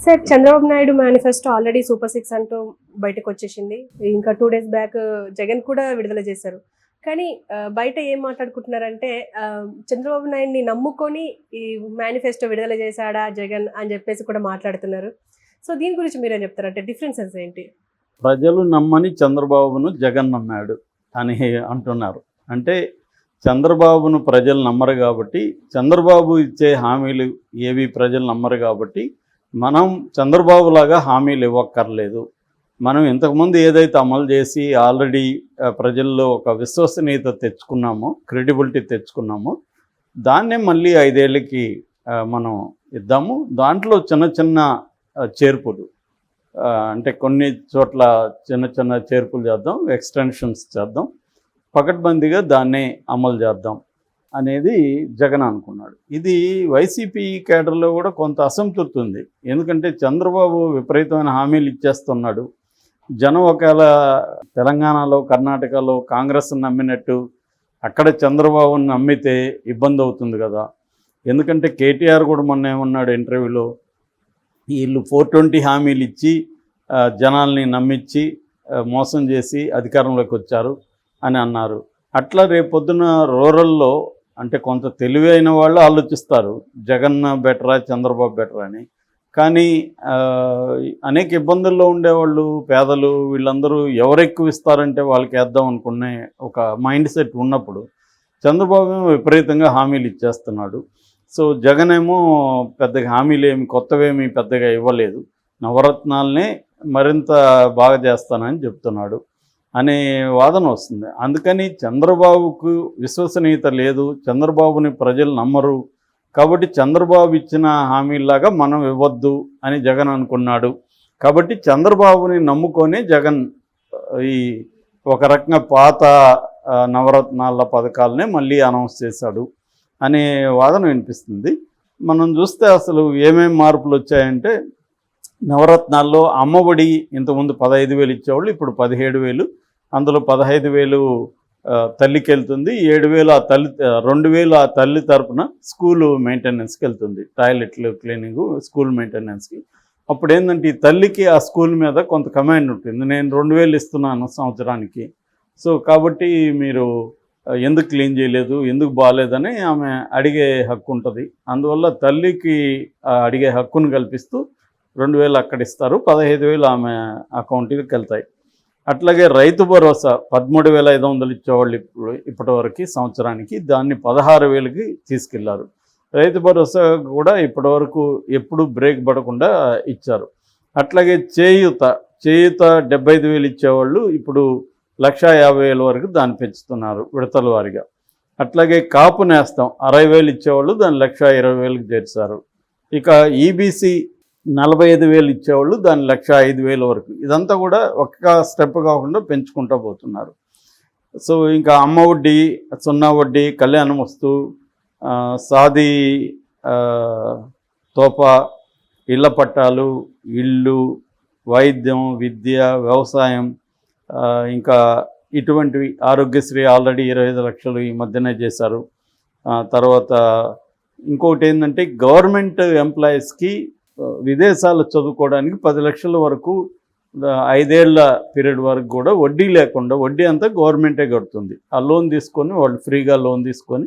Sir Chandrababu Naidu manifesto already super six అంటూ బయటకు వచ్చేసింది. ఇంకా టూ డేస్ బ్యాక్ జగన్ కూడా విడుదల చేశారు. కానీ బయట ఏం మాట్లాడుకుంటున్నారంటే చంద్రబాబు నాయుడిని నమ్ముకొని ఈ మేనిఫెస్టో విడుదల చేశాడా జగన్ అని చెప్పేసి కూడా మాట్లాడుతున్నారు. సో దీని గురించి మీరేం చెప్తారంటే డిఫరెన్సెస్ ఏంటి? ప్రజలు నమ్మని చంద్రబాబును జగన్ నమ్మాడు అని అంటున్నారు. అంటే చంద్రబాబును ప్రజలు నమ్మరు కాబట్టి చంద్రబాబు ఇచ్చే హామీలు ఏవి ప్రజలు నమ్మరు కాబట్టి మనం చంద్రబాబు లాగా హామీలు ఇవ్వక్కర్లేదు. మనం ఇంతకుముందు ఏదైతే అమలు చేసి ఆల్రెడీ ప్రజల్లో ఒక విశ్వసనీయత తెచ్చుకున్నామో క్రెడిబిలిటీ తెచ్చుకున్నామో దాన్నే మళ్ళీ ఐదేళ్ళకి మనం ఇద్దాము. దాంట్లో చిన్న చిన్న చేర్పులు అంటే కొన్ని చోట్ల చిన్న చిన్న చేర్పులు చేద్దాం ఎక్స్టెన్షన్స్ చేద్దాం. పకడ్బందీగా దాన్నే అమలు చేద్దాం. అనేది జగన్ అనుకున్నాడు. ఇది వైసీపీ కేడర్లో కూడా కొంత అసంతృప్తి ఉంది. ఎందుకంటే చంద్రబాబు విపరీతమైన హామీలు ఇచ్చేస్తున్నాడు. జనం ఒకవేళ తెలంగాణలో కర్ణాటకలో కాంగ్రెస్ను నమ్మినట్టు అక్కడ చంద్రబాబుని నమ్మితే ఇబ్బంది అవుతుంది కదా. ఎందుకంటే కేటీఆర్ కూడా మొన్న ఏమన్నాడు ఇంటర్వ్యూలో వీళ్ళు ఫోర్ ట్వంటీ హామీలు ఇచ్చి జనాల్ని నమ్మించి మోసం చేసి అధికారంలోకి వచ్చారు అని అన్నారు. అట్లా రేపొద్దున రూరల్లో అంటే కొంత తెలివైన వాళ్ళు ఆలోచిస్తారు. జగన్ బెటరా చంద్రబాబు బెటరా అని. కానీ అనేక ఇబ్బందుల్లో ఉండేవాళ్ళు పేదలు వీళ్ళందరూ ఎవరు ఎక్కువ ఇస్తారంటే వాళ్ళకి వేద్దాం అనుకునే ఒక మైండ్ సెట్ ఉన్నప్పుడు చంద్రబాబు విపరీతంగా హామీలు ఇచ్చేస్తున్నాడు. సో జగన్ ఏమో పెద్దగా హామీలు ఏమి కొత్తవేమి పెద్దగా ఇవ్వలేదు. నవరత్నాలనే మరింత బాగా చేస్తానని చెప్తున్నాడు. అనే వాదన వస్తుంది. అందుకని చంద్రబాబుకు విశ్వసనీయత లేదు చంద్రబాబుని ప్రజలు నమ్మరు. కాబట్టి చంద్రబాబు ఇచ్చిన హామీలాగా మనం ఇవ్వద్దు అని జగన్ అనుకున్నాడు. కాబట్టి చంద్రబాబుని నమ్ముకొని జగన్ ఈ ఒక రకంగా పాత నవరత్నాల పథకాలనే మళ్ళీ అనౌన్స్ చేశాడు అనే వాదన వినిపిస్తుంది. మనం చూస్తే అసలు ఏమేమి మార్పులు వచ్చాయంటే నవరత్నాల్లో అమ్మఒడి ఇంతకుముందు పదహైదు వేలు ఇచ్చేవాళ్ళు ఇప్పుడు పదిహేడు వేలు. అందులో పదహైదు వేలు తల్లికి వెళ్తుంది ఏడు వేలు ఆ తల్లి రెండు వేలు ఆ తల్లి తరపున స్కూలు మెయింటెనెన్స్కి వెళ్తుంది. టాయిలెట్లు క్లీనింగ్ స్కూల్ మెయింటెనెన్స్కి. అప్పుడు ఏంటంటే ఈ తల్లికి ఆ స్కూల్ మీద కొంత కమాండ్ ఉంటుంది. నేను రెండు వేలు ఇస్తున్నాను సంవత్సరానికి. సో కాబట్టి మీరు ఎందుకు క్లీన్ చేయలేదు ఎందుకు బాగాలేదని ఆమె అడిగే హక్కు ఉంటుంది. అందువల్ల తల్లికి అడిగే హక్కును కల్పిస్తూ రెండు వేలు అక్కడ ఇస్తారు. పదహైదు వేలు ఆమె అకౌంట్కి వెళ్తాయి. అట్లాగే రైతు భరోసా పదమూడు వేల ఐదు వందలు ఇచ్చేవాళ్ళు ఇప్పుడు ఇప్పటివరకు సంవత్సరానికి. దాన్ని పదహారు వేలకి తీసుకెళ్ళారు. రైతు భరోసా కూడా ఇప్పటివరకు ఎప్పుడు బ్రేక్ పడకుండా ఇచ్చారు. అట్లాగే చేయూత చేయూత డెబ్బై ఐదు వేలు ఇచ్చేవాళ్ళు ఇప్పుడు లక్ష యాభై వేల వరకు దాన్ని పెంచుతున్నారు విడతల వారిగా. అట్లాగే కాపు నేస్తం అరవై వేలు ఇచ్చేవాళ్ళు దాన్ని లక్ష ఇరవై వేలకు చేర్చారు. ఇక ఈబీసీ నలభై ఐదు వేలు ఇచ్చేవాళ్ళు దాన్ని లక్ష ఐదు వేల వరకు. ఇదంతా కూడా ఒక్క స్టెప్ కాకుండా పెంచుకుంటూ పోతున్నారు. సో ఇంకా అమ్మ వడ్డీ సున్నా వడ్డీ కళ్యాణం వస్తూ సాది తోప తోపా ఇళ్ళ పట్టాలు ఇళ్ళు వైద్యం విద్య వ్యవసాయం ఇంకా ఇటువంటివి ఆరోగ్యశ్రీ ఆల్రెడీ ఇరవై ఐదు లక్షలు ఈ మధ్యనే చేశారు. తర్వాత ఇంకొకటి ఏంటంటే గవర్నమెంట్ ఎంప్లాయీస్కి విదేశాలు చదువుకోవడానికి పది లక్షల వరకు ఐదేళ్ళ పీరియడ్ వరకు కూడా వడ్డీ లేకుండా వడ్డీ అంతా గవర్నమెంటే కడుతుంది. ఆ లోన్ తీసుకొని వాళ్ళు ఫ్రీగా లోన్ తీసుకొని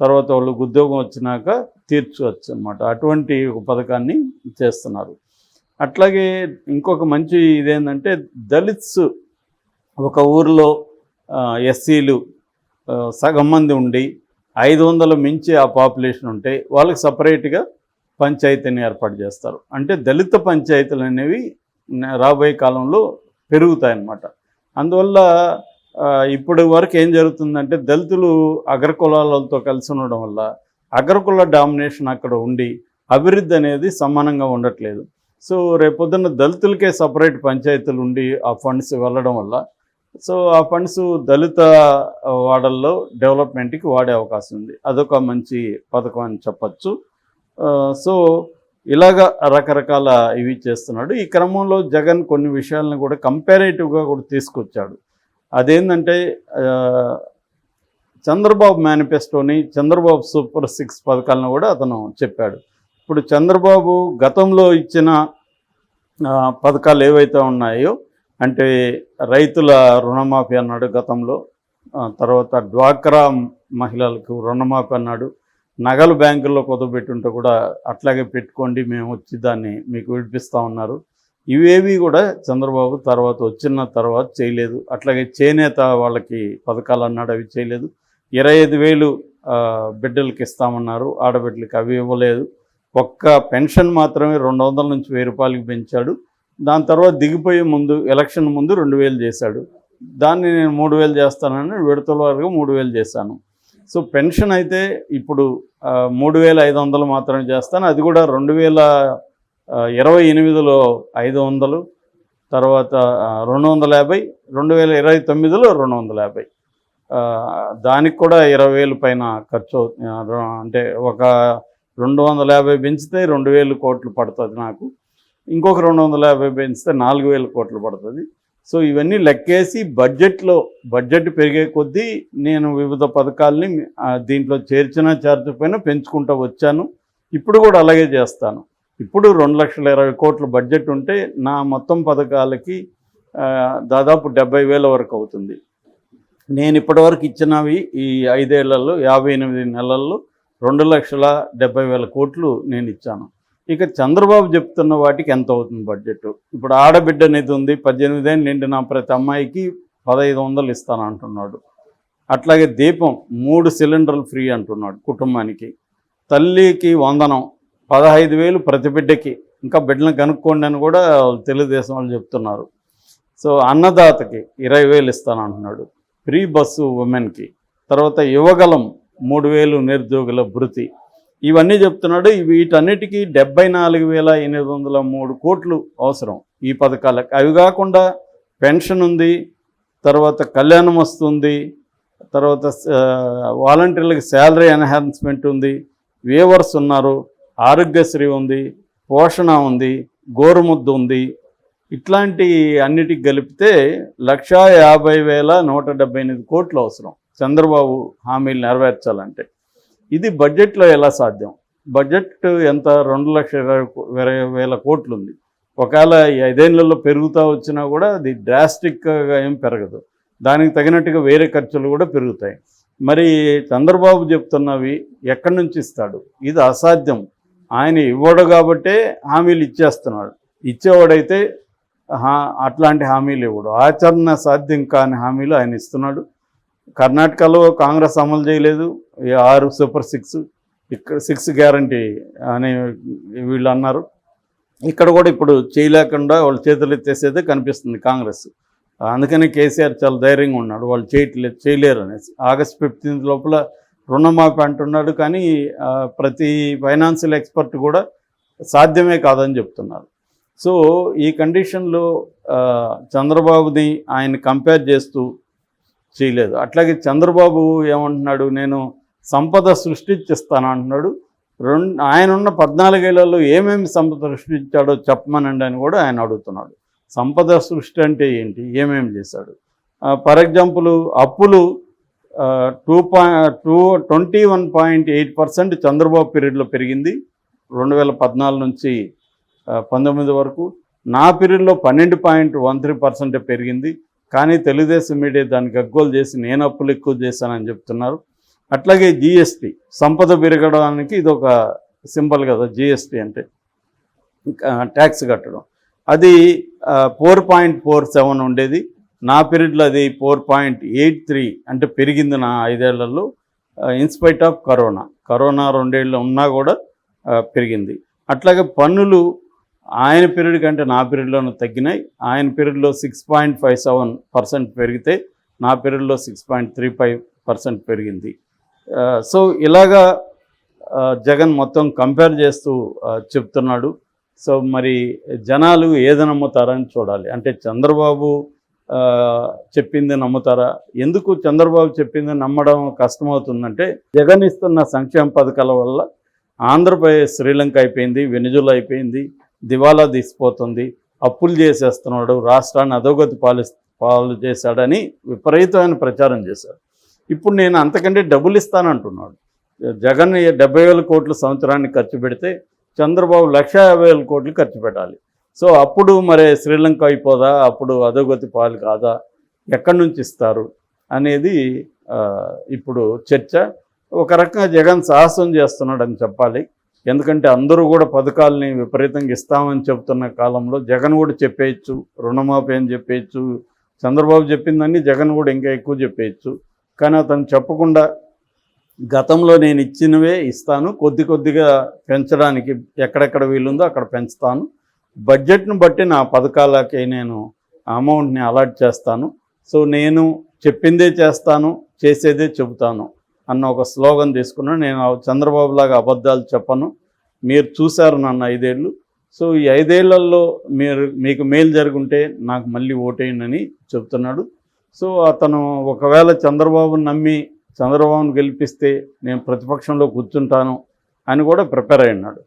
తర్వాత వాళ్ళకి ఉద్యోగం వచ్చినాక తీర్చవచ్చు అనమాట అటువంటి ఒక పథకాన్ని చేస్తున్నారు. అట్లాగే ఇంకొక మంచి ఇదేంటంటే దళిత్స్ ఒక ఊరిలో ఎస్సీలు సగం మంది ఉండి ఐదు వందల మించి ఆ పాపులేషన్ ఉంటే వాళ్ళకి సపరేట్గా పంచాయతీని ఏర్పాటు చేస్తారు. అంటే దళిత పంచాయతీలు అనేవి రాబోయే కాలంలో పెరుగుతాయన్నమాట. అందువల్ల ఇప్పటి వరకు ఏం జరుగుతుందంటే దళితులు అగ్రకులాలతో కలిసి ఉండడం వల్ల అగ్రకుల డామినేషన్ అక్కడ ఉండి అభివృద్ధి అనేది సమానంగా ఉండట్లేదు. సో రేపొద్దున్న దళితులకే సపరేట్ పంచాయతీలు ఉండి ఆ ఫండ్స్ వెళ్ళడం వల్ల సో ఆ ఫండ్స్ దళిత వాడల్లో డెవలప్మెంట్కి వాడే అవకాశం ఉంది. అదొక మంచి పథకం అని చెప్పచ్చు. సో ఇలాగ రకరకాల ఇవి చేస్తున్నాడు. ఈ క్రమంలో జగన్ కొన్ని విషయాలను కూడా కంపారేటివ్గా కూడా తీసుకొచ్చాడు. అదేంటంటే చంద్రబాబు మేనిఫెస్టోని చంద్రబాబు సూపర్ సిక్స్ పథకాలను కూడా అతను చెప్పాడు. ఇప్పుడు చంద్రబాబు గతంలో ఇచ్చిన పథకాలు ఏవైతే ఉన్నాయో అంటే రైతుల రుణమాఫీ అన్నాడు గతంలో తర్వాత డ్వాక్రా మహిళలకు రుణమాఫీ అన్నాడు నగలు బ్యాంకుల్లో కుదబెట్టుంటే కూడా అట్లాగే పెట్టుకోండి మేము వచ్చి దాన్ని మీకు విడిపిస్తూ ఉన్నారు. ఇవేవి కూడా చంద్రబాబు తర్వాత వచ్చిన తర్వాత చేయలేదు. అట్లాగే చేనేత వాళ్ళకి పథకాలు అన్నాడు అవి చేయలేదు. ఇరవై ఐదు వేలు బిడ్డలకి ఇస్తామన్నారు. ఆడబిడ్డలకి అవి ఇవ్వలేదు. ఒక్క పెన్షన్ మాత్రమే రెండు వందల నుంచి వెయ్యి రూపాయలకి పెంచాడు. దాని తర్వాత దిగిపోయే ముందు ఎలక్షన్ ముందు రెండు వేలు చేశాడు. దాన్ని నేను మూడు వేలు చేస్తానని విడతల వరకు మూడు వేలు చేశాను. సో పెన్షన్ అయితే ఇప్పుడు మూడు వేల ఐదు వందలు మాత్రమే చేస్తాను. అది కూడా రెండు వేల ఇరవై ఎనిమిదిలో ఐదు వందలు తర్వాత రెండు వందల యాభై రెండు వేల ఇరవై తొమ్మిదిలో రెండు వందల యాభై. దానికి కూడా ఇరవై వేలు పైన ఖర్చు అవుతుంది అంటే ఒక రెండు వందల యాభై పెంచితే రెండు వేలు కోట్లు పడుతుంది నాకు. ఇంకొక రెండు వందల యాభై పెంచితే నాలుగు వేల కోట్లు పడుతుంది. సో ఇవన్నీ లెక్కేసి బడ్జెట్లో బడ్జెట్ పెరిగే కొద్దీ నేను వివిధ పథకాలని దీంట్లో చేర్చినా చేర్చకపోయినా పెంచుకుంటూ వచ్చాను. ఇప్పుడు కూడా అలాగే చేస్తాను. ఇప్పుడు రెండు లక్షల ఇరవై కోట్ల బడ్జెట్ ఉంటే నా మొత్తం పథకాలకి దాదాపు డెబ్బై వేల వరకు అవుతుంది. నేను ఇప్పటివరకు ఇచ్చినవి ఈ ఐదేళ్ళలో యాభై ఎనిమిది నెలల్లో రెండు లక్షల డెబ్బై వేల కోట్లు నేను ఇచ్చాను. ఇక చంద్రబాబు చెప్తున్న వాటికి ఎంత అవుతుంది బడ్జెట్? ఇప్పుడు ఆడబిడ్డ అనేది ఉంది పద్దెనిమిది ఏళ్ళు నిండిన ప్రతి అమ్మాయికి పదహైదు వందలు ఇస్తాను అంటున్నాడు. అట్లాగే దీపం మూడు సిలిండర్లు ఫ్రీ అంటున్నాడు కుటుంబానికి. తల్లికి వందనం పదహైదు వేలు ప్రతి బిడ్డకి. ఇంకా బిడ్డలను కనుక్కోండి అని కూడా తెలుగుదేశం వాళ్ళు చెప్తున్నారు. సో అన్నదాతకి ఇరవై వేలు ఇస్తాను అంటున్నాడు. ఫ్రీ బస్సు ఉమెన్కి. తర్వాత యువగలం మూడు వేలు నిరుద్యోగుల భృతి ఇవన్నీ చెప్తున్నాడు. ఇవి వీటన్నిటికీ డెబ్బై నాలుగు వేల ఎనిమిది వందల మూడు కోట్లు అవసరం ఈ పథకాలకు. అవి కాకుండా పెన్షన్ ఉంది తర్వాత కళ్యాణం వస్తుంది తర్వాత వాలంటీర్లకు శాలరీ ఎన్హాన్స్మెంట్ ఉంది వేవర్స్ ఉన్నారు ఆరోగ్యశ్రీ ఉంది పోషణ ఉంది గోరుముద్దు ఉంది. ఇట్లాంటి అన్నిటికి కలిపితే లక్షా యాభై వేల నూట డెబ్బై ఎనిమిది కోట్లు అవసరం. చంద్రబాబు హామీలు నెరవేర్చాలంటే. ఇది బడ్జెట్లో ఎలా సాధ్యం? బడ్జెట్ ఎంత? రెండు లక్షల ఇరవై కో- ఇరవై వేల కోట్లు ఉంది ఒకవేళ ఐదేళ్ళలో పెరుగుతూ వచ్చినా కూడా అది డ్రాస్టిక్గా ఏం పెరగదు. దానికి తగినట్టుగా వేరే ఖర్చులు కూడా పెరుగుతాయి. మరి చంద్రబాబు చెప్తున్నవి ఎక్కడి నుంచి ఇస్తాడు? ఇది అసాధ్యం. ఆయన ఇవ్వడు కాబట్టే హామీలు ఇచ్చేస్తున్నాడు. ఇచ్చేవాడైతే హా- అట్లాంటి హామీలు ఇవ్వడు. ఆచరణ సాధ్యం కాని హామీలు ఆయన ఇస్తున్నాడు. కర్ణాటకలో కాంగ్రెస్ అమలు చేయలేదు. ఆరు సూపర్ సిక్స్ ఇక్కడ సిక్స్ గ్యారంటీ అని వీళ్ళు అన్నారు. ఇక్కడ కూడా ఇప్పుడు చేయలేకుండా వాళ్ళు చేతులు ఎత్తేసేదే కనిపిస్తుంది కాంగ్రెస్. అందుకని కేసీఆర్ చాలా ధైర్యంగా ఉన్నాడు. వాళ్ళు చేయట్లేదు చేయలేరు అనేసి. ఆగస్ట్ ఫిఫ్టీన్త్ లోపల రుణమాఫీ అంటున్నాడు కానీ ప్రతి ఫైనాన్షియల్ ఎక్స్పర్ట్ కూడా సాధ్యమే కాదని చెప్తున్నారు. సో ఈ కండిషన్లో చంద్రబాబుని ఆయన కంపేర్ చేస్తూ చేయలేదు. అట్లాగే చంద్రబాబు ఏమంటున్నాడు నేను సంపద సృష్టించిస్తాను అంటున్నాడు. రెండు ఆయన ఉన్న పద్నాలుగేళ్ళలో ఏమేమి సంపద సృష్టించాడో చెప్పమనండి అని కూడా ఆయన అడుగుతున్నాడు. సంపద సృష్టి అంటే ఏంటి? ఏమేమి చేశాడు? ఫర్ ఎగ్జాంపుల్ అప్పులు two point two twenty one point eight percent Chandrababu పీరియడ్లో పెరిగింది. రెండు వేల పద్నాలుగు నుంచి పంతొమ్మిది వరకు. నా పీరియడ్లో పన్నెండు పాయింట్ వన్ త్రీ పర్సెంట్ పెరిగింది. కానీ తెలుగుదేశం మీడియా దాన్ని గగ్గోలు చేసి నేను అప్పులు ఎక్కువ చేశానని చెప్తున్నారు. అట్లాగే జిఎస్టీ సంపద పెరగడానికి ఇది ఒక సింబల్ కదా జిఎస్టీ అంటే ట్యాక్స్ కట్టడం. అది ఫోర్ పాయింట్ ఫోర్ సెవెన్ ఉండేది. నా పీరియడ్లో అది ఫోర్ పాయింట్ ఎయిట్ త్రీ అంటే పెరిగింది నా ఐదేళ్ళలో in spite of corona corona రెండేళ్ళు ఉన్నా కూడా పెరిగింది. అట్లాగే పన్నులు ఆయన పీరియడ్ కంటే నా పీరియడ్లోనూ తగ్గినాయి. ఆయన పీరియడ్లో six point five seven percent పెరిగితే నా పీరియడ్లో six point three five percent పెరిగింది. సో ఇలాగా జగన్ మొత్తం కంపేర్ చేస్తూ చెప్తున్నాడు. సో మరి జనాలు ఏది నమ్ముతారని చూడాలి. అంటే చంద్రబాబు చెప్పింది నమ్ముతారా? ఎందుకు చంద్రబాబు చెప్పింది నమ్మడం కష్టమవుతుందంటే జగన్ ఇస్తున్న సంక్షేమ పథకాల వల్ల ఆంధ్రప్రదేశ్ శ్రీలంక అయిపోయింది వెనుజుల అయిపోయింది దివాలా తీసిపోతుంది అప్పులు చేసేస్తున్నాడు రాష్ట్రాన్ని అధోగతి పాలి పాలు చేశాడని విపరీతమైన ప్రచారం చేశారు. ఇప్పుడు నేను అంతకంటే డబ్బులు ఇస్తానంటున్నాడు. జగన్ డెబ్బై వేల కోట్లు సంవత్సరానికి ఖర్చు పెడితే చంద్రబాబు లక్ష యాభై వేల కోట్లు ఖర్చు పెట్టాలి. సో అప్పుడు మరి శ్రీలంక అయిపోదా? అప్పుడు అధోగతి పాలు కాదా? ఎక్కడి నుంచి ఇస్తారు? అనేది ఇప్పుడు చర్చ. ఒక రకంగా జగన్ సాహసం చేస్తున్నాడని చెప్పాలి. ఎందుకంటే అందరూ కూడా పథకాలని విపరీతంగా ఇస్తామని చెబుతున్న కాలంలో జగన్ కూడా చెప్పేయచ్చు రుణమాఫీ అని చెప్పేయచ్చు చంద్రబాబు చెప్పిందని జగన్ కూడా ఇంకా ఎక్కువ చెప్పేయచ్చు. కానీ అతను చెప్పకుండా గతంలో నేను ఇచ్చినవే ఇస్తాను. కొద్ది కొద్దిగా పెంచడానికి ఎక్కడెక్కడ వీలుందో అక్కడ పెంచుతాను. బడ్జెట్ను బట్టి నా పథకాలకి నేను అమౌంట్ని అలాట్ చేస్తాను. సో నేను చెప్పిందే చేస్తాను చేసేదే చెబుతాను అన్న ఒక స్లోగన్ తీసుకున్నాను. నేను ఆ చంద్రబాబు లాగా అబద్ధాలు చెప్పను. మీరు చూశారు నన్ను ఐదేళ్ళు. సో ఈ ఐదేళ్ళలో మీరు మీకు మేలు జరుగుంటే నాకు మళ్ళీ ఓటేయండి చెప్తున్నాడు సో అతను ఒకవేళ చంద్రబాబును నమ్మి చంద్రబాబును గెలిపిస్తే నేను ప్రతిపక్షంలో కూర్చుంటాను అని కూడా ప్రిపేర్ అయినాడు